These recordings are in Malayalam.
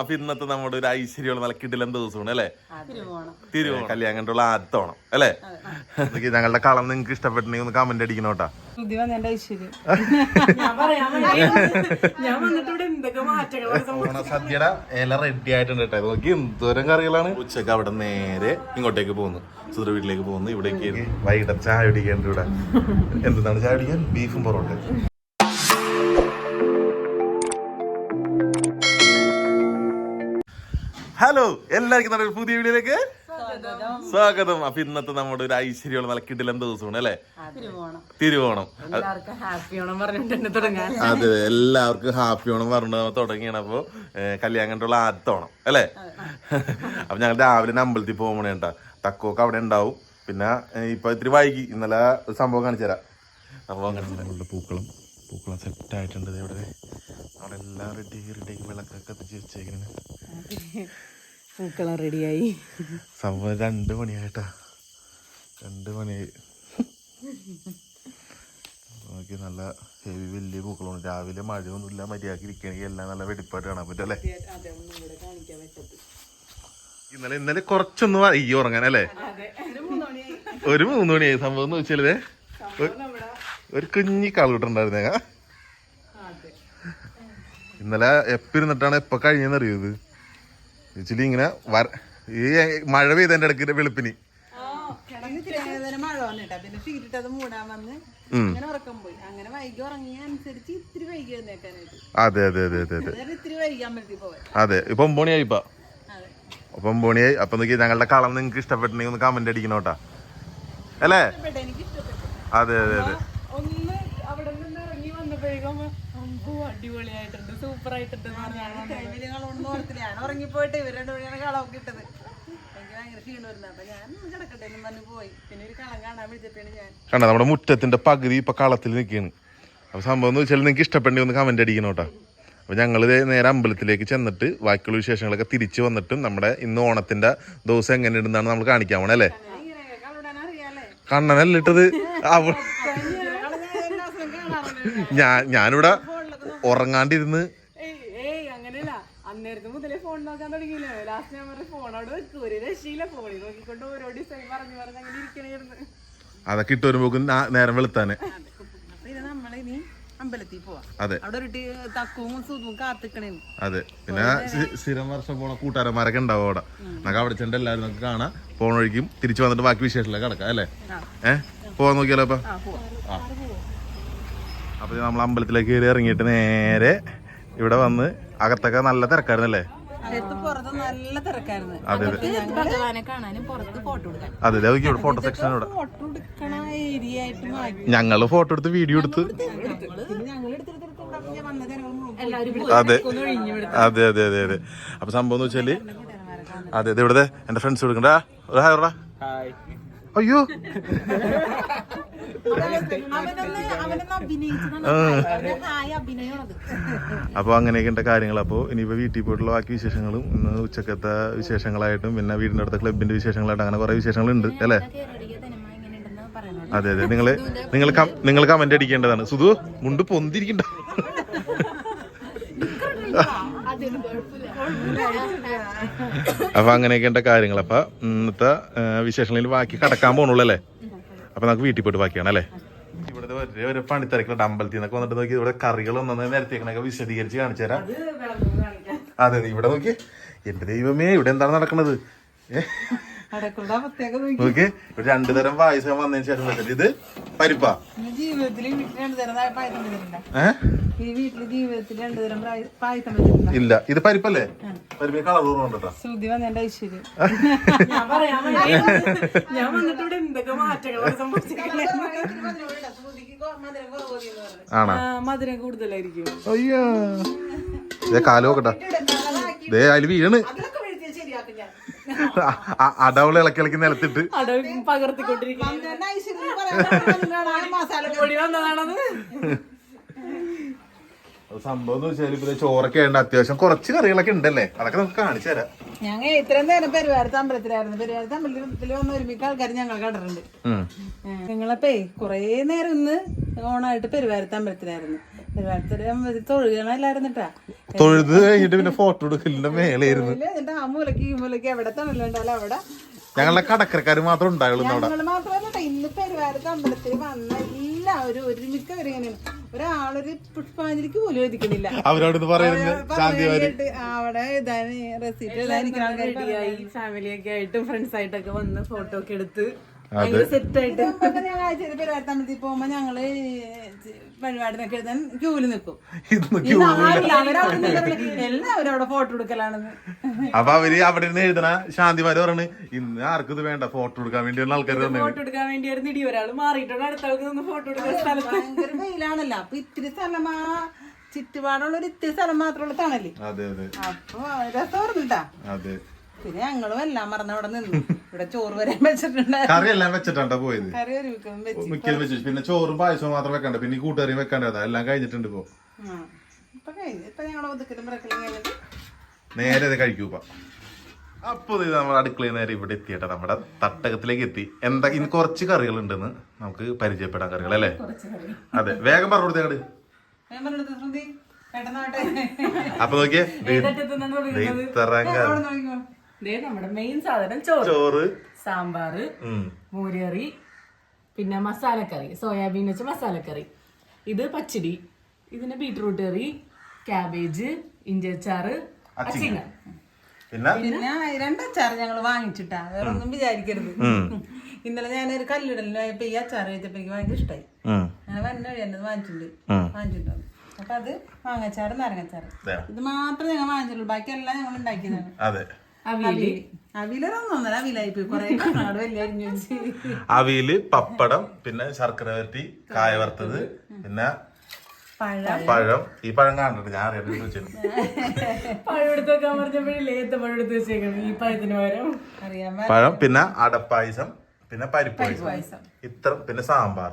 അപ്പൊ ഇന്നത്തെ നമ്മുടെ ഒരു ഐശ്വര്യമുള്ള നല്ല കിടിലം ദിവസമാണ് അല്ലേ? തിരുവോണം. തിരുവോണം. കല്യാണം കണ്ടുള്ള ആദ്യത്തെ ഓണം അല്ലേ? ഞങ്ങളുടെ കളം നിങ്ങൾക്ക് ഇഷ്ടപ്പെട്ടിട്ടുണ്ടെങ്കിൽ ഒന്ന് കമന്റ് അടിക്കണം കേട്ടാ. ശ്രുതി വന്ന ഞാൻ പറയാൻ ഞാൻ വന്നിട്ട് ഇവിടെ എന്തൊക്കെ മാറ്റങ്ങൾ ഓണ സദ്യയുടെ ഇല റെഡി ആയിട്ടുണ്ട് കേട്ടോ. നോക്കി എന്തോരം കറികളാണ്? ഉച്ചയ്ക്ക് അവിടെ നേരെ ഇങ്ങോട്ടേക്ക് പോകുന്നു. സുധര വീട്ടിലേക്ക് പോകുന്നു. ഇവിടേക്ക് വൈകിട്ട് ചായ കുടിക്കാൻ ഇവിടെ. എന്താണ് ചായ കുടിക്കാൻ? ബീഫും പൊറോട്ട ഹലോ എല്ലാവർക്കും നമ്മുടെ പുതിയ വീഡിയോയിലേക്ക് സ്വാഗതം. അപ്പൊ ഇന്നത്തെ നമ്മുടെ ഒരു ഐശ്വര്യമുള്ള നല്ല കിടിലൻ ദിവസമാണ് അല്ലേ? തിരുവോണം. തിരുവോണം. എല്ലാവർക്കും ഹാപ്പി ഓണം പറഞ്ഞിട്ട് തന്നെ തുടങ്ങാൻ അതെ എല്ലാവർക്കും ഹാപ്പി ഓണം പറഞ്ഞു തുടങ്ങിയാണ്. അപ്പൊ കല്യാണം കണ്ടുള്ള ആദ്യത്തെ ഓണം അല്ലേ? അപ്പൊ ഞങ്ങൾ രാവിലെ അമ്പലത്തിൽ പോകുമ്പോഴേ കേട്ടാ. തക്കോക്ക് അവിടെ ഉണ്ടാവും. പിന്നെ ഇപ്പൊ ഇത്തിരി വൈകി. ഇന്നലെ ഒരു സംഭവം കാണിച്ചു തരാം. സംഭവം കാണിച്ചു തരാം. പൂക്കളും പൂക്കളം സെറ്റ് ആയിട്ടുണ്ട് ദേ ഇവിടെ. അവിടെ എല്ലാം റെഡി റെഡി വിളക്കൊക്കെ കത്തിച്ച് വെച്ചേക്കണേ. പൂക്കളം റെഡിയായി. സംഭവം രണ്ട് മണിയായിട്ടാ. രണ്ട് മണിയായി നോക്കി നല്ല ഹെവി വലിയ പൂക്കളാണ്. രാവിലെ മഴയൊന്നുമില്ല മര്യാദയ്ക്ക് ഇരിക്കണമെങ്കിൽ എല്ലാം നല്ല വെടിപ്പാട്ട് കാണാൻ പറ്റും അല്ലേ? അതെ ഒന്നും കൂടെ കാണിക്കാൻ പറ്റത്ത് ഇന്നലെ ഇന്നലെ കുറച്ചൊന്ന് ഈ ഉറങ്ങാനല്ലേ ഒരു മൂന്ന് മണിയായി. സംഭവം എന്ന് വെച്ചാലേ. ഒരു കുഞ്ഞി കാളുകൂട്ടുണ്ടായിരുന്നേ ഇന്നലെ എപ്പിരുന്നിട്ടാണ് എപ്പൊ എപ്പ കഴിഞ്ഞെന്ന് ആക്ച്വലി ഇങ്ങനെ വര ഈ മഴ പെയ്തതിന്റെ ഇടയ്ക്ക് വെളുപ്പിന്. അതെ അതെ അതെ അതെ അതെ അതെ. ഇപ്പൊ ഒമ്പണിയായി ഇപ്പൊ. അതെ. അപ്പൊ ഒമ്പണിയായി. അപ്പൊ നോക്കി ഞങ്ങളുടെ കളം നിങ്ങൾക്ക് ഇഷ്ടപ്പെട്ടിട്ടുണ്ടെങ്കിൽ ഒന്ന് കമന്റ് അടിക്കണം കേട്ടാ. അല്ലേ? അതെ അതെ അതെ. ഒന്ന് അവിടെ നിന്ന് ഇറങ്ങി വന്നപ്പോഴേക്കും അമ്പോ അടിപൊളിയായിട്ടുണ്ട്. സൂപ്പർ ആയിട്ടുണ്ട് ഞാൻ ഉറങ്ങിപ്പോയിട്ട് ഇവർ രണ്ടുപേരാണ് കളവൊക്കെ ഇട്ടത്. എനിക്ക് ഭയങ്കര ക്ഷീണം വരുന്നത്. അപ്പൊ ഞാൻ കിടക്കട്ടെ എന്നും പറഞ്ഞ് പോയി. പിന്നെ ഒരു കളം കാണാൻ വിളിച്ചപ്പോഴാണ് ഞാൻ. കണ്ട നമ്മുടെ മുറ്റത്തിന്റെ പകുതി ഇപ്പൊ കളത്തിൽ നിൽക്കുകയാണ്. അപ്പൊ സംഭവം എന്ന് വെച്ചാൽ നിങ്ങൾക്ക് ഇഷ്ടപ്പെട്ടെങ്കിൽ ഒന്ന് കമന്റ് അടിക്കണം കേട്ടോ. അപ്പൊ ഞങ്ങൾ നേരെ അമ്പലത്തിലേക്ക് ചെന്നിട്ട് ബാക്കിയുള്ള വിശേഷങ്ങളൊക്കെ തിരിച്ചു വന്നിട്ടും നമ്മുടെ ഇന്ന് ഓണത്തിന്റെ ദിവസം എങ്ങനെ ഉണ്ടെന്നാണ് നമ്മൾ കാണിക്കാൻ പോണേ അല്ലേ? കണ്ണനല്ലിട്ടത് അവ ഞാൻ ഞാനിവിടെ ഉറങ്ങാണ്ടിരുന്ന്. അങ്ങനെയല്ല. അന്നേരത്തെ മുതലേ ഫോൺ നോക്കാൻ തുടങ്ങിയില്ലേ? ലാസ്റ്റ് ഞാൻ പറഞ്ഞ അവിടെ വെക്കും. ഒരു രക്ഷയില്ല ഫോണിൽ നോക്കിക്കൊണ്ട് ഓരോ ഡിസൈൻ പറഞ്ഞു പറഞ്ഞ് അങ്ങനെ ഇരിക്കണേരുന്നു അതൊക്കെ ഇട്ട് വരുമ്പോക്കും നേരം വെളുത്താനെ. നമ്മളിനി അമ്പലത്തിൽ പോവാം. അതെ. അവിടെ ഒരു തക്കവും സുതും കാത്തിക്കണേന്ന് അതെ. പിന്നെ സ്ഥി- സ്ഥിരം വർഷം പോണ കൂട്ടുകാരന്മാരൊക്കെ ഉണ്ടാവും അവിടെ. നമുക്ക് അവിടെ ചെണ്ട എല്ലാവരും നമുക്ക് കാണാം. പോണ വഴിക്കും തിരിച്ചു വന്നിട്ട് ബാക്കി വിശേഷത്തിലേക്ക് കിടക്കാം അല്ലേ? ഏഹ് പോവാൻ നോക്കിയാലോ അപ്പൊ ആ. അപ്പൊ നമ്മൾ അമ്പലത്തിലേക്ക് കയറി ഇറങ്ങിയിട്ട് നേരെ ഇവിടെ വന്ന് അകത്തൊക്കെ നല്ല തിരക്കായിരുന്നല്ലേ? അതെ അതെ. ഇവിടെ ഫോട്ടോ സെക്ഷൻ ഇവിടെ. ഞങ്ങൾ ഫോട്ടോ എടുത്ത് വീഡിയോ എടുത്ത്. അതെ. അതെ അതെ അതെ അതെ. അപ്പൊ സംഭവം എന്ന് വെച്ചാൽ അതെ അതെ ഇവിടുത്തെ എന്റെ ഫ്രണ്ട്സ് കൊടുക്കണ്ട ഒരു ഹായ് അയ്യോ. അപ്പോൾ അങ്ങനെയൊക്കെ കാര്യങ്ങൾ അപ്പോൾ ഇനിയിപ്പോൾ വീട്ടിൽ പോയിട്ടുള്ള ബാക്കി വിശേഷങ്ങളും ഇന്ന് ഉച്ചക്കത്തെ വിശേഷങ്ങളായിട്ടും പിന്നെ വീടിന്റെ അടുത്ത ക്ലബിന്റെ വിശേഷങ്ങളായിട്ടും അങ്ങനെ കുറേ വിശേഷങ്ങളുണ്ട് അല്ലേ? അതെ അതെ. നിങ്ങൾ നിങ്ങൾ നിങ്ങൾ കമന്റ് അടിക്കേണ്ടതാണ്. സുധു മുണ്ട് പൊന്തിരിക്കണ്ട. അപ്പൊ അങ്ങനെയൊക്കെ കാര്യങ്ങൾ അപ്പൊ ഇന്നത്തെ വിശേഷങ്ങളിൽ ബാക്കി കടക്കാൻ പോണുള്ളൂ അല്ലേ? അപ്പൊ നമുക്ക് വീട്ടിൽ പോയിട്ട് ബാക്കിയാണ് അല്ലേ? ഇവിടുത്തെ ഒരേ ഒരു പണിത്തിരക്കുണ്ട് അമ്പലത്തിൽ നിന്നൊക്കെ വന്നിട്ട് നോക്കി ഇവിടെ കറികളൊന്നും നിരത്തിയേക്കണൊക്കെ വിശദീകരിച്ച് കാണിച്ചു തരാം. അതെ അതെ ഇവിടെ നോക്കി. എന്റെ ദൈവമേ ഇവിടെ എന്താണ് നടക്കണത്? നോക്കി. ഇവിടെ രണ്ടു തരം പായസം വന്നതിന് ശേഷം ഇത് പരിപ്പാ. ജീവിതത്തിൽ ഈ ഈ വീട്ടിൽ ജീവിതത്തിൽ രണ്ടു തരം പ്രായ- പായസം വെച്ചിട്ടുണ്ടോ? ഇല്ല. ഇത് പരിപ്പല്ലേ? പരിപ്പിന് കളർ കുറവുണ്ടോ ശ്രുതി വന്ന എന്റെ ഐശ്വര്യം. ഞാൻ പറയാൻ ഞാൻ വന്നിട്ട് ഇവിടെ എന്തൊക്കെ മാറ്റങ്ങളാണ് ആണോ? മധുരം കൂടുതലായിരിക്കും. അയ്യോ. ഇതേ കാൽ നോക്കട്ടെ. ദേ അതിൽ വീണ്. അടവൾ ഇളക്കി ഇളക്കി നിലത്തിട്ട്. പകർത്തിക്കൊണ്ടിരിക്കും സംഭവം എന്ന് വെച്ചാൽ ഇപ്പൊ ചോറൊക്കെ ഉണ്ട് അത്യാവശ്യം കുറച്ച് കറികളൊക്കെ ഉണ്ടല്ലേ? അതൊക്കെ നമുക്ക് കാണിച്ചു തരാം. ഞങ്ങൾ ഇത്രയും നേരം പെരുവാരത്ത് അമ്പലത്തിലായിരുന്നു പെരുവാരത്ത് അമ്പലത്തിൽ വന്ന് ഒരുമിക്ക ആൾക്കാർ ഞങ്ങൾ കണ്ടിട്ടുണ്ട്. നിങ്ങളപ്പേ കുറേ നേരം ഇന്ന് ഓണായിട്ട് പെരുവാരത്ത് അമ്പലത്തിലായിരുന്നു തൊഴുത് കഴിഞ്ഞിട്ട് പിന്നെ ഫോട്ടോ എടുക്കലിന്റെ മേലെയായിരുന്നു ആ മൂലക്ക് ഈ മൂലക്ക് എവിടെ തണലുണ്ടാലും അവിടെ ഞങ്ങളുടെ കടക്കരക്കാർ മാത്രം ഉണ്ടായുള്ളൂ അവിടെ. മാത്രമല്ല ഇന്ന് പെരുവാരത്ത് അമ്പലത്തിൽ വന്ന എല്ലാവരും ഒരുമിക്കവരിങ്ങനെ ഒരാളൊരു പുഷ്പാഞ്ജലിക്ക് പോലും എഴുതിക്കുന്നില്ല. അവരോട് അവിടെ ഇതാണ് റെസിപ്റ്റ് റെഡിയായി ഫാമിലി ഒക്കെ ആയിട്ട് ഫ്രണ്ട്സ് ആയിട്ടൊക്കെ വന്ന് ഫോട്ടോ ഒക്കെ എടുത്ത് പോകുമ്പോ ഞങ്ങൾ പരിപാടിനൊക്കെ എഴുതാൻ നിൽക്കും എല്ലാവരും അവിടെ ഫോട്ടോ എടുക്കലാണെന്ന്. അപ്പൊ അവർ അവിടെ നിന്ന് എഴുതണ ശാന്തിമാര് പറഞ്ഞു ഇന്ന് ആർക്കും ഇത് വേണ്ട ഫോട്ടോ എടുക്കാൻ വേണ്ടി വന്ന ആൾക്കാർ തന്നെ ഫോട്ടോ എടുക്കാൻ വേണ്ടിയായിരുന്നു ഇടി ഒരാൾ മാറിയിട്ടുണ്ട്. അടുത്ത ആൾക്ക് നിന്ന് ഫോട്ടോ എടുക്കാൻ സ്ഥലത്ത്. ഭയങ്കര വെയിലാണല്ലോ. അപ്പൊ ഇത്തിരി സ്ഥലമാ ആ ചുറ്റുപാടുള്ള ഒരു ഇത്തിരി സ്ഥലം മാത്രമുള്ള തണൽ. അതെ അതെ. അപ്പൊ രസമായിരുന്നു കേട്ടാ അതെ. പിന്നെ ഞങ്ങളും എല്ലാം മറന്ന അവിടെ നിന്ന് ഇവിടെ ചോറ് വരാൻ വെച്ചിട്ടുണ്ടായിരുന്നു. കറി എല്ലാം വെച്ചിട്ടുണ്ടോ പോയത്? കറി ഒരു വെച്ച് മിക്കലും വെച്ചു പിന്നെ ചോറും പായസവും മാത്രം വെക്കണ്ട. പിന്നെ ഈ കൂട്ടുകറിയും വെക്കണ്ടതാ എല്ലാം കഴിഞ്ഞിട്ടുണ്ട് ഇപ്പൊ. ആ. ഇപ്പൊ കഴിഞ്ഞു. ഇപ്പൊ ഞങ്ങളുടെ ഒതുക്കലും പിറക്കലും കഴിഞ്ഞിട്ട് നേരെ ഇത് കഴിക്കൂപ്പ അപ്പൊ ഇത് നമ്മൾ അടുക്കളയിൽ നേരെ ഇവിടെ എത്തിയിട്ട്. നമ്മുടെ തട്ടകത്തിലേക്ക് എത്തി. എന്താ ഇനി കുറച്ച് കറികൾ ഉണ്ടെന്ന് നമുക്ക് പരിചയപ്പെടാൻ കറികൾ അല്ലേ? അതെ. വേഗം പറഞ്ഞു പെട്ടെന്നാട്ടെ അപ്പൊ നോക്കിയേ ദേ- നമ്മുടെ മെയിൻ സാധനം ചോറ്. ചോറ്. സാമ്പാറ് ഉം. മോരുകറി പിന്നെ മസാലക്കറി സോയാബീൻ വെച്ച മസാലക്കറി. ഇത് പച്ചടി ഇതിന് ബീട്രൂട്ട് കറി ക്യാബേജ് ഇഞ്ചച്ചാറ് അച്ചിങ്ങ. പിന്നെ? പിന്നെ രണ്ടച്ചാറ് ഞങ്ങൾ വാങ്ങിച്ചിട്ടാ. വേറെ ഒന്നും വിചാരിക്കരുത്. ഇന്നലെ ഞാനൊരു കല്ലിടലിന് പോയപ്പോ ഈ അച്ചാർ കഴിച്ചപ്പോ എനിക്ക് ഭയങ്കര ഇഷ്ടമായി. അങ്ങനെ വന്ന വഴി എന്നത് വാങ്ങിച്ചിട്ടുണ്ട്. വാങ്ങിച്ചിട്ടുണ്ടാവും വാങ്ങിച്ചിട്ടുണ്ട്. അപ്പൊ അത് മാങ്ങച്ചാറ് നാരങ്ങച്ചാറ്. ഇത് മാത്രമേ ഞങ്ങൾ വാങ്ങിച്ചുള്ളൂ ബാക്കിയെല്ലാം ഞങ്ങൾ ഉണ്ടാക്കിയതാണ്. അതെ. അവിയൽ. കൊറേ കണ്ണാട് വലിയ അവിയൽ പപ്പടം പിന്നെ ശർക്കര വരട്ടി കായ വറുത്തത് പിന്നെ പഴം. പഴം. ഈ പഴം കണ്ടിട്ട് ഞാൻ അറിയാൻ പഴം എടുത്ത് വെക്കാൻ പറഞ്ഞപ്പോഴേ ലേത്ത പഴം എടുത്ത് വെച്ചേക്കണം ഈ പഴത്തിന് പകരം. അറിയാൻ പഴം പിന്നെ അടപ്പായസം പിന്നെ പരിപ്പ് പായസം. ഇത്ര പിന്നെ സാമ്പാർ.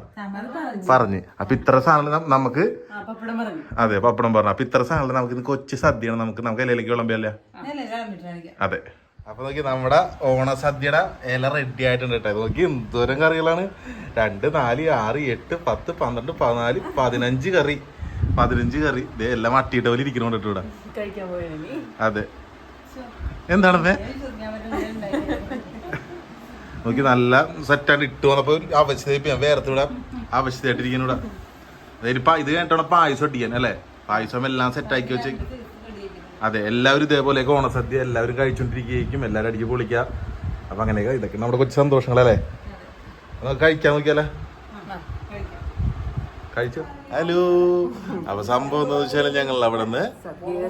പറഞ്ഞു. അപ്പൊ ഇത്ര സാധനങ്ങൾ നം- നമുക്ക് അതെ പപ്പടം പറഞ്ഞു. അപ്പൊ ഇത്ര സാധനങ്ങൾ നമുക്ക് ഇത് കൊച്ചു സദ്യയാണ്. നമുക്ക് നമുക്ക് ഇലയിലേക്ക് വിളമ്പിയല്ലേ? അതെ. അപ്പൊ നോക്കി നമ്മുടെ ഓണ സദ്യയുടെ ഇല റെഡി ആയിട്ടുണ്ട് കേട്ടോ. നോക്കി എന്തോരം കറികളാണ്. രണ്ട് നാല് ആറ് എട്ട് പത്ത് പന്ത്രണ്ട് പതിനാല് പതിനഞ്ച് കറി. പതിനഞ്ച് കറി. ഇതേ എല്ലാം അട്ടിയിട്ട പോലെ ഇരിക്കണോണ്ട് ഇവിടെ. അതെ. എന്താണെന്നേ നോക്കി നല്ല സെറ്റായിട്ട് ഇട്ട് വന്നപ്പോ ഒരു അവശത ഇപ്പൊ ഞാൻ വേർത്ത് ഇവിടെ അവശതയായിട്ടിരിക്കുന്നു ഇവിടെ അതായത് ഇപ്പൊ ഇത് കഴിഞ്ഞിട്ടാണ് പായസം ഇടിക്കാൻ അല്ലേ? പായസം എല്ലാം സെറ്റാക്കി വെച്ച് അതെ എല്ലാവരും ഇതേപോലെ ഓണസദ്യ എല്ലാവരും കഴിച്ചോണ്ടിരിക്കും എല്ലാവരും അടിച്ച് പൊളിക്കുക. അപ്പൊ അങ്ങനെയൊക്കെ ഇതൊക്കെ നമ്മുടെ കൊച്ചു സന്തോഷങ്ങളല്ലേ? നമുക്ക് കഴിക്കാൻ നോക്കിയാലേ? കഴിച്ചു? ഹലോ. അപ്പൊ സംഭവം എന്താ വെച്ചാൽ ഞങ്ങൾ അവിടെ നിന്ന്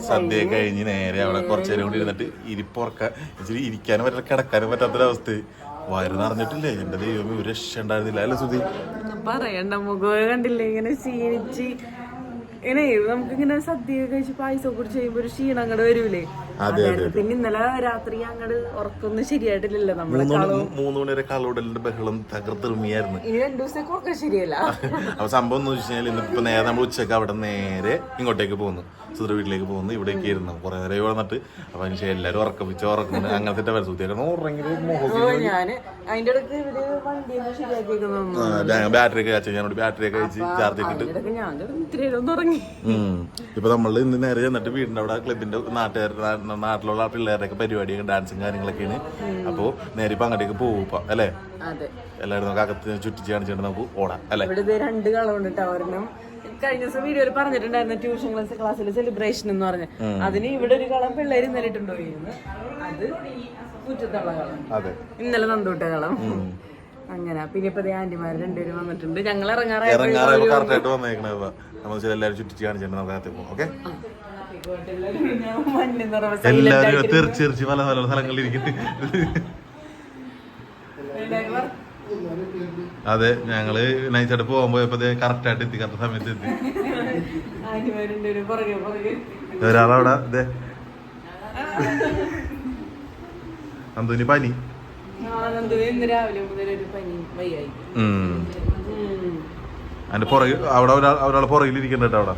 സദ്യ കഴിഞ്ഞ് നേരെ അവിടെ കുറച്ചു നേരം കൂടി ഇരുന്നിട്ട് ഇരിപ്പുറക്കാൻ ഇച്ചിരി ഇരിക്കാനും പറ്റില്ല കിടക്കാനും പറ്റാത്തൊരവസ്ഥ വയറ് നിറഞ്ഞിട്ടില്ലേ? എന്റെ ദൈവമേ ഒരു രക്ഷ ഉണ്ടായിരുന്നില്ല. അല്ലേ സുധി? പറയണ്ട മുഖം കണ്ടില്ലേ? ഇങ്ങനെ ക്ഷീണിച്ച്. ഇങ്ങനെ നമുക്ക് ഇങ്ങനെ സദ്യ കഴിച്ച് പായസം കുടിച്ച് കഴിയുമ്പോ ഒരു ക്ഷീണം അങ്ങോട്ട് വരൂലേ? പിന്നെ ഇന്നലെ രാത്രി അങ്ങോട്ട് ഉറക്കൊന്നും ശരിയായിട്ടില്ലല്ലോ നമ്മളെ മൂന്ന് മണി മൂന്ന് മണി വരെ കളോടലിന്റെ ബഹളം തകർത്തെറുമിയായിരുന്നു ഇനി രണ്ടു ദിവസത്തേക്ക് ഉറക്കം ശരിയല്ല. അപ്പൊ സംഭവം എന്ന് വെച്ച് കഴിഞ്ഞാൽ ഇന്നിപ്പോ നേരെ നമ്മൾ ഉച്ചയ്ക്ക് അവിടെ നേരെ ഇങ്ങോട്ടേക്ക് പോകുന്നു. സുധൃ വീട്ടിലേക്ക് പോകുന്നു. ഇവിടേക്ക് ഇരുന്നു. കുറെ നേരം വന്നിട്ട് അപ്പൊ അതിന് എല്ലാവരും ഉറക്കപ്പിച്ച് ഉറക്കുന്നു അങ്ങനത്തെ വരെ സുധിയൊക്കെ ഉറങ്ങി ബാറ്ററി ഒക്കെ കഴിച്ചു ഞാനോട് ബാറ്ററി ഒക്കെ കഴിച്ച് ചാർജ് ഒക്കെ ഇട്ട് ഞാൻ കിടന്ന് ഇത്തിരി നേരം ഒന്ന് ഉറങ്ങി. ഉം. ഇപ്പൊ നമ്മൾ ഇന്ന് നേരെ ചെന്നിട്ട് വീടിന്റെ അവിടെ ക്ലബിന്റെ നാട്ടുകാരുടെ നാട്ടിലുള്ള പിള്ളേരുടെയൊക്കെ പരിപാടിയൊക്കെ ഡാൻസും കാര്യങ്ങളൊക്കെയാണ്. അപ്പോൾ നേരെ ഇപ്പൊ അങ്ങോട്ടേക്ക് പോകും ഇപ്പൊ അല്ലേ? അതെ. എല്ലാവരും നമുക്ക് അകത്ത് ചുറ്റിച്ച് കാണിച്ചിട്ട് നമുക്ക് ഓടാം അല്ലേ? രണ്ട് കളമുണ്ട് ടവറിനും. കഴിഞ്ഞ ദിവസം വീഡിയോയിൽ പറഞ്ഞിട്ടുണ്ടായിരുന്നു ട്യൂഷൻ ക്ലാസ് ക്ലാസ്സിലെ സെലിബ്രേഷൻ എന്ന് പറഞ്ഞ്. അതിന് ഇവിടെ ഒരു കളം പിള്ളേർ ഇന്നലെ ഇട്ടുണ്ടോ അത് മുറ്റത്തുള്ള കളം. ഇന്നലെ തന്തൂട്ട കളം. അങ്ങനെ. പിന്നെ ഇപ്പൊ ആന്റിമാര് രണ്ടുപേരും വന്നിട്ടുണ്ട്. ഞങ്ങൾ ഇറങ്ങാറായിട്ട് എല്ലാവരും തീർച്ചയായും പല പല സ്ഥലങ്ങളിൽ ഇരിക്കുന്നു അതെ ഞങ്ങൾ നൈസായിട്ട് പോയപ്പോ കറക്റ്റ് ആയിട്ട് എത്തി കറക്റ്റ് സമയത്ത് എത്തി. ഒരാളവിടെ അതെ അന്തോനി പനി. അതിന്റെ പുറകിൽ അവിടെ ഒരാൾ ഒരാൾ പുറകിൽ ഇരിക്കണ്ട കേട്ടോ അവിടെ.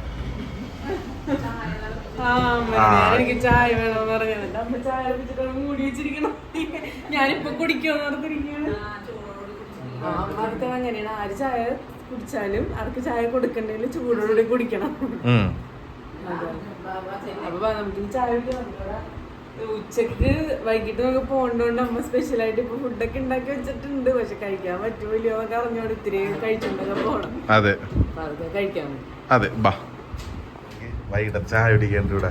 എനിക്ക് ചായ വേണമെന്ന് അമ്മ ചായ കുടിച്ചിട്ട് മൂടി വെച്ചിരിക്കണം ഞാനിപ്പൊ കുടിക്കോന്ന് ഓർത്തിരിക്കുകയാണ് ആ, അമ്മയ്ക്ക് അങ്ങനെയാണ് ആര് ചായ കുടിച്ചാലും അവർക്ക് ചായ കൊടുക്കണ്ടെങ്കിൽ ചൂടോടെ കുടിക്കണം ഉം. അതെ. അപ്പൊ വാ, നമുക്ക് ഇനി ചായ കുടിക്കാം. ഉച്ചയ്ക്ക് വൈകിട്ട് നമുക്ക് പോകണ്ടോണ്ട് അമ്മ സ്പെഷ്യൽ ആയിട്ട് ഇപ്പൊ ഫുഡൊക്കെ ഉണ്ടാക്കി വെച്ചിട്ടുണ്ട് പക്ഷെ കഴിക്കാൻ പറ്റൂലോ എന്നൊക്കെ അറിഞ്ഞോണ്ട് ഇത്തിരി അതെ കഴിക്കാൻ അതെ ബാ വൈകിട്ട് ചായ കുടിക്കാൻ ഇവിടെ.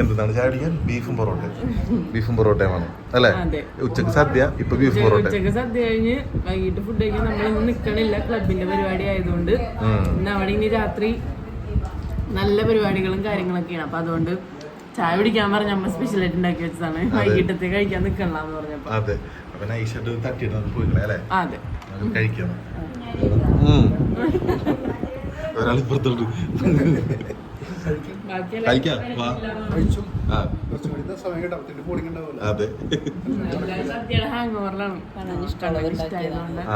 എന്താണ് ചായ കുടിക്കാൻ? ബീഫും പൊറോട്ട ബീഫും പൊറോട്ടയും വേണം അല്ലേ? ഉച്ചയ്ക്ക് സദ്യ ഇപ്പൊ ബീഫ് പൊറോട്ട ഉച്ചയ്ക്ക് സദ്യ കഴിഞ്ഞ് വൈകിട്ട് ഫുഡ് കഴിക്കാൻ നമ്മളിന്ന് നിക്കണില്ല. ക്ലബിന്റെ പരിപാടി ആയതുകൊണ്ട്. ഇന്ന് അവിടെ ഇനി രാത്രി നല്ല പരിപാടികളും കാര്യങ്ങളൊക്കെയാണ്. അപ്പൊ അതുകൊണ്ട് ചായ കുടിക്കാൻ പറഞ്ഞ അമ്മ സ്പെഷ്യൽ ആയിട്ട് ഉണ്ടാക്കി വെച്ചതാണ്. വൈകിട്ടത്തെ കഴിക്കാൻ നിക്കണ്ടെന്ന് പറഞ്ഞപ്പോ. അതെ. അപ്പൊ നൈസായിട്ട് തട്ടിയിട്ട് നമുക്ക് പോയിക്കളെ അല്ലേ? അതെ. കഴിക്കണം. കഴിക്കാം ഒരാൾ കഴിക്കാം. അതെ.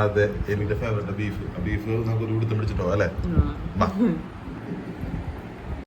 അതെ എനിക്ക് ഫേവറേറ്റ് ബീഫ് ബീഫ് നമുക്ക് ഒരു പിടിച്ചിട്ടോ അല്ലേ?